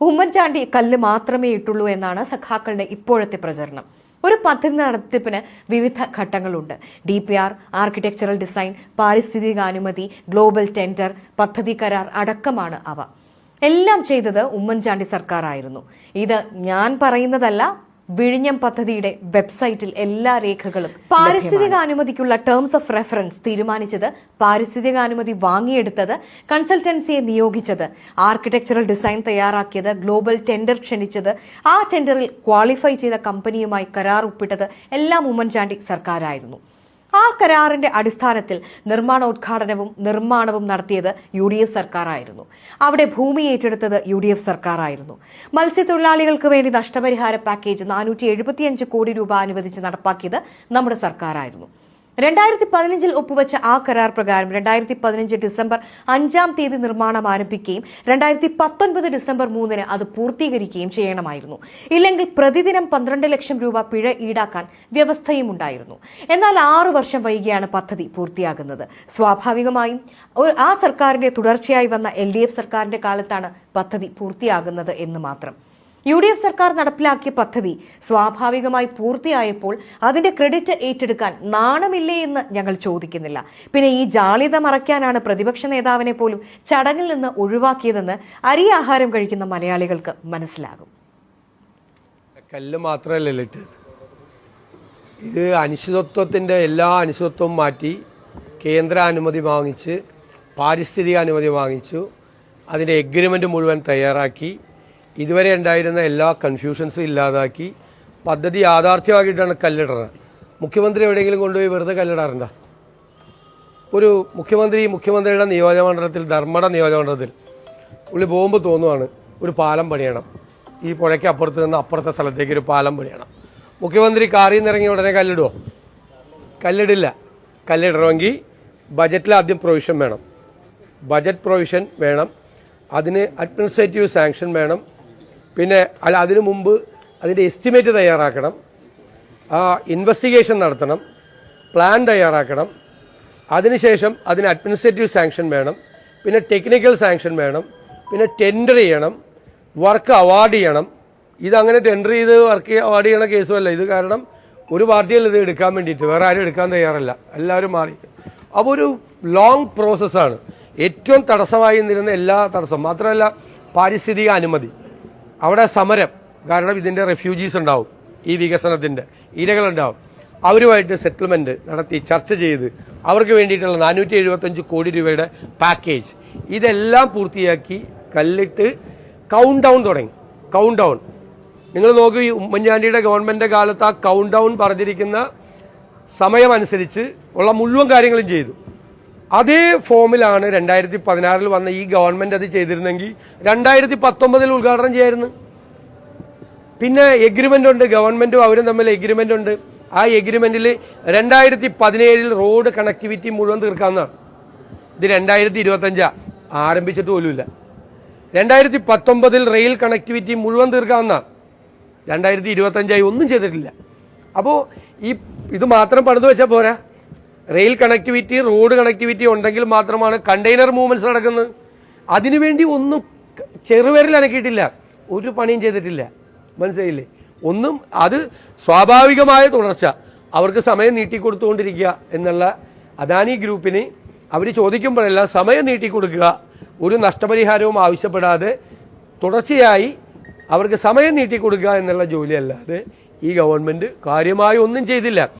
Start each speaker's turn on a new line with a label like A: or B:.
A: ഉമ്മൻചാണ്ടി കല്ല് മാത്രമേ ഇട്ടുള്ളൂ എന്നാണ് സഖാക്കളുടെ ഇപ്പോഴത്തെ പ്രചരണം. ഒരു പദ്ധതി നടത്തിപ്പിന് വിവിധ ഘട്ടങ്ങളുണ്ട്. D P R architectural design പാരിസ്ഥിതികാനുമതി global tender പദ്ധതി കരാർ അടക്കമാണ് അവ. എല്ലാം ചെയ്തത് ഉമ്മൻചാണ്ടി സർക്കാരായിരുന്നു. ഇത് ഞാൻ പറയുന്നതല്ല വിഴിഞ്ഞം പദ്ധതിയുടെ വെബ്സൈറ്റിൽ എല്ലാ രേഖകളും പാരിസ്ഥിതിക അനുമതിക്കുള്ള ടേംസ് ഓഫ് റെഫറൻസ് തീരുമാനിച്ചത് പാരിസ്ഥിതിക അനുമതി വാങ്ങിയെടുത്തത് കൺസൾട്ടൻസിയെ നിയോഗിച്ചത്. ആർക്കിടെക്ചറൽ ഡിസൈൻ തയ്യാറാക്കിയത് ഗ്ലോബൽ ടെൻഡർ ക്ഷണിച്ചത് ആ ടെൻഡറിൽ ക്വാളിഫൈ ചെയ്ത കമ്പനിയുമായി കരാർ ഒപ്പിട്ടത് എല്ലാം ഉമ്മൻചാണ്ടി സർക്കാരായിരുന്നു. ആ കരാറിന്റെ അടിസ്ഥാനത്തിൽ നിർമ്മാണോദ്ഘാടനവും നിർമ്മാണവും നടത്തിയത് യു ഡി എഫ് സർക്കാരായിരുന്നു. അവിടെ ഭൂമി ഏറ്റെടുത്തത് യു ഡി എഫ് സർക്കാരായിരുന്നു. മത്സ്യത്തൊഴിലാളികൾക്ക് വേണ്ടി നഷ്ടപരിഹാര പാക്കേജ് നാനൂറ്റി കോടി രൂപ അനുവദിച്ച് നടപ്പാക്കിയത് നമ്മുടെ സർക്കാരായിരുന്നു. രണ്ടായിരത്തി പതിനഞ്ചിൽ ഒപ്പുവെച്ച ആ കരാർ പ്രകാരം രണ്ടായിരത്തി പതിനഞ്ച് ഡിസംബർ അഞ്ചാം തീയതി നിർമ്മാണം ആരംഭിക്കുകയും രണ്ടായിരത്തി പത്തൊൻപത് ഡിസംബർ മൂന്നിന് അത് പൂർത്തീകരിക്കുകയും ചെയ്യണമായിരുന്നു. ഇല്ലെങ്കിൽ പ്രതിദിനം പന്ത്രണ്ട് ലക്ഷം രൂപ പിഴ ഈടാക്കാൻ വ്യവസ്ഥയും ഉണ്ടായിരുന്നു. എന്നാൽ ആറു വർഷം വൈകിയാണ് പദ്ധതി പൂർത്തിയാകുന്നത്. സ്വാഭാവികമായും ആ സർക്കാരിന്റെ തുടർച്ചയായി വന്ന എൽ സർക്കാരിന്റെ കാലത്താണ് പദ്ധതി പൂർത്തിയാകുന്നത് എന്ന് മാത്രം. യു ഡി എഫ് സർക്കാർ നടപ്പിലാക്കിയ പദ്ധതി സ്വാഭാവികമായി പൂർത്തിയായപ്പോൾ അതിന്റെ ക്രെഡിറ്റ് ഏറ്റെടുക്കാൻ നാണമില്ലേ എന്ന് ഞങ്ങൾ ചോദിക്കുന്നില്ല. പിന്നെ ഈ ജാളിത മറയ്ക്കാനാണ് പ്രതിപക്ഷ നേതാവിനെ പോലും ചടങ്ങിൽ നിന്ന് ഒഴിവാക്കിയതെന്ന് അരി ആഹാരം കഴിക്കുന്ന മലയാളികൾക്ക് മനസ്സിലാകും.
B: കല്ല് മാത്രമല്ലല്ലോ ഇത് അനിശ്ചിതത്വത്തിന്റെ എല്ലാ അനിശ്ചിതത്വവും മാറ്റി കേന്ദ്ര അനുമതി വാങ്ങിച്ച് പാരിസ്ഥിതിക അനുമതി വാങ്ങിച്ചു അതിന്റെ എഗ്രിമെന്റ് മുഴുവൻ തയ്യാറാക്കി ഇതുവരെ ഉണ്ടായിരുന്ന എല്ലാ കൺഫ്യൂഷൻസും ഇല്ലാതാക്കി പദ്ധതി യാഥാർത്ഥ്യമാക്കിയിട്ടാണ് കല്ലിടുന്നത് മുഖ്യമന്ത്രി എവിടെയെങ്കിലും കൊണ്ടുപോയി വെറുതെ കല്ലിടാറുണ്ടോ? ഒരു മുഖ്യമന്ത്രി മുഖ്യമന്ത്രിയുടെ നിയോജകമണ്ഡലത്തിൽ ധർമ്മട നിയോജകമണ്ഡലത്തിൽ ഉള്ളി ബോംബ് തോന്നുവാണ് ഒരു പാലം പണിയണം. ഈ പുഴയ്ക്ക് അപ്പുറത്ത് നിന്ന് അപ്പുറത്തെ സ്ഥലത്തേക്ക് ഒരു പാലം പണിയണം. മുഖ്യമന്ത്രി കാറിൽ നിന്ന് ഇറങ്ങി ഉടനെ കല്ലിടുമോ കല്ലിടില്ല. കല്ലിടണമെങ്കിൽ ബജറ്റിൽ ആദ്യം പ്രൊവിഷൻ വേണം. ബജറ്റ് പ്രൊവിഷൻ വേണം. അതിന് അഡ്മിനിസ്ട്രേറ്റീവ് സാങ്ഷൻ വേണം. പിന്നെ അല്ല അതിനു മുമ്പ് അതിന്റെ എസ്റ്റിമേറ്റ് തയ്യാറാക്കണം. ആ ഇൻവെസ്റ്റിഗേഷൻ നടത്തണം. പ്ലാൻ തയ്യാറാക്കണം. അതിനുശേഷം അതിന് അഡ്മിനിസ്ട്രേറ്റീവ് സാങ്ഷൻ വേണം. പിന്നെ ടെക്നിക്കൽ സാങ്ഷൻ വേണം. പിന്നെ ടെൻഡർ ചെയ്യണം. വർക്ക് അവാർഡ് ചെയ്യണം. ഇതങ്ങനെ ടെൻഡർ ചെയ്ത് വർക്ക് അവാർഡ് ചെയ്യണ കേസുമല്ല ഇത് കാരണം ഒരു പാർട്ടിയല്ല ഇത് എടുക്കാൻ വേണ്ടിയിട്ട് വേറെ ആരും എടുക്കാൻ തയ്യാറല്ല. എല്ലാവരും മാറി. അപ്പോൾ ഒരു ലോങ് പ്രോസസ്സാണ് ഏറ്റവും തടസ്സമായി നിന്നിരുന്ന എല്ലാ തടസ്സം മാത്രമല്ല പാരിസ്ഥിതിക അനുമതി. അവിടെ സമരം. കാരണം ഇതിന്റെ റെഫ്യൂജീസ് ഉണ്ടാവും. ഈ വികസനത്തിന്റെ ഇരകളുണ്ടാവും. അവരുമായിട്ട് സെറ്റിൽമെന്റ് നടത്തി ചർച്ച ചെയ്ത് അവർക്ക് വേണ്ടിയിട്ടുള്ള നാനൂറ്റി എഴുപത്തഞ്ച് കോടി രൂപയുടെ പാക്കേജ് ഇതെല്ലാം പൂർത്തിയാക്കി കല്ലിട്ട് കൗണ്ട് ഡൗൺ തുടങ്ങി. കൗണ്ട് ഡൗൺ നിങ്ങൾ നോക്കൂ ഉമ്മൻചാണ്ടിയുടെ ഗവൺമെന്റ് കാലത്ത് ആ കൗണ്ട് ഡൗൺ പറഞ്ഞിരിക്കുന്ന സമയമനുസരിച്ച് ഉള്ള മുഴുവൻ കാര്യങ്ങളും ചെയ്തു. അതേ ഫോമിലാണ് രണ്ടായിരത്തി പതിനാറിൽ വന്ന ഈ ഗവൺമെന്റ് അത് ചെയ്തിരുന്നെങ്കിൽ രണ്ടായിരത്തി പത്തൊമ്പതിൽ ഉദ്ഘാടനം ചെയ്യായിരുന്നു. പിന്നെ എഗ്രിമെന്റ് ഉണ്ട് ഗവൺമെന്റും അവരും തമ്മിൽ എഗ്രിമെന്റ് ഉണ്ട്. ആ എഗ്രിമെന്റിൽ രണ്ടായിരത്തി പതിനേഴിൽ റോഡ് കണക്ടിവിറ്റി മുഴുവൻ തീർക്കാവുന്നതാണ്. ഇത് രണ്ടായിരത്തി ഇരുപത്തഞ്ചാ ആരംഭിച്ചിട്ട് പോലുമില്ല. രണ്ടായിരത്തി പത്തൊമ്പതിൽ റെയിൽ കണക്ടിവിറ്റി മുഴുവൻ തീർക്കാവുന്നതാണ്. രണ്ടായിരത്തി ഇരുപത്തഞ്ചായി ഒന്നും ചെയ്തിട്ടില്ല. അപ്പോൾ ഈ ഇത് മാത്രം പണിത് വെച്ചാൽ പോരാ? റെയിൽ കണക്ടിവിറ്റി റോഡ് കണക്ടിവിറ്റി ഉണ്ടെങ്കിൽ മാത്രമാണ് കണ്ടെയ്നർ മൂവ്മെന്റ്സ് നടക്കുന്നത്. അതിനുവേണ്ടി ഒന്നും ചെറുപേരിൽ അനക്കിയിട്ടില്ല. ഒരു പണിയും ചെയ്തിട്ടില്ല. മനസ്സിലായില്ലേ? ഒന്നും അത് സ്വാഭാവികമായ തുടർച്ച. അവർക്ക് സമയം നീട്ടിക്കൊടുത്തുകൊണ്ടിരിക്കുക എന്നുള്ള അദാനി ഗ്രൂപ്പിന് അവർ ചോദിക്കുമ്പോഴെല്ലാം സമയം നീട്ടിക്കൊടുക്കുക ഒരു നഷ്ടപരിഹാരവും ആവശ്യപ്പെടാതെ തുടർച്ചയായി അവർക്ക് സമയം നീട്ടിക്കൊടുക്കുക എന്നുള്ള ജോലിയല്ലാതെ ഈ ഗവൺമെന്റ് കാര്യമായി ഒന്നും ചെയ്തില്ല.